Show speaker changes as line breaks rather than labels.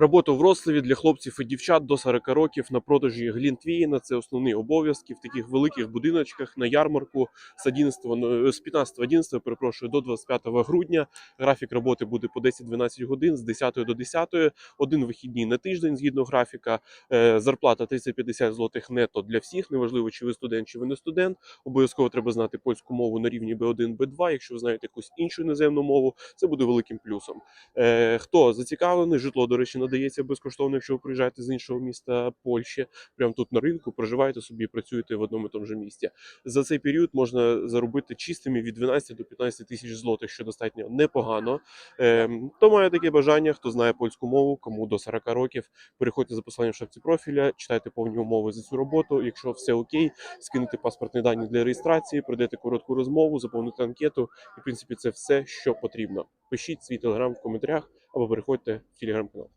Робота в Вроцлаві для хлопців і дівчат до 40 років на продажі Глінтвієна. Це основні обов'язки в таких великих будиночках на ярмарку з 11, ну, з 15 11, перепрошую, до 25 грудня. Графік роботи буде по 10-12 годин з 10 до 10, один вихідний на тиждень згідно графіка. Е, Зарплата 30-50 злотих нето для всіх. Неважливо, чи ви студент, чи ви не студент. Обов'язково треба знати польську мову на рівні B1, B2. Якщо ви знаєте якусь іншу іноземну мову, це буде великим плюсом. Е, Хто зацікавлений, житло, до речі, надається безкоштовно, якщо ви приїжджаєте з іншого міста Польщі, прямо тут на ринку, проживаєте собі, працюєте в одному і тому же місті. За цей період можна заробити чистими від 12 до 15 тисяч злотих, що достатньо непогано. Е, Хто має таке бажання, хто знає польську мову, кому до 40 років, переходьте за посиланням шапці профіля, читайте повні умови за цю роботу. Якщо все окей, скинете паспортні дані для реєстрації, пройдете коротку розмову, заповните анкету. І в принципі це все, що потрібно. Пишіть свій телеграм в коментарях або переходьте в телеграм-канал.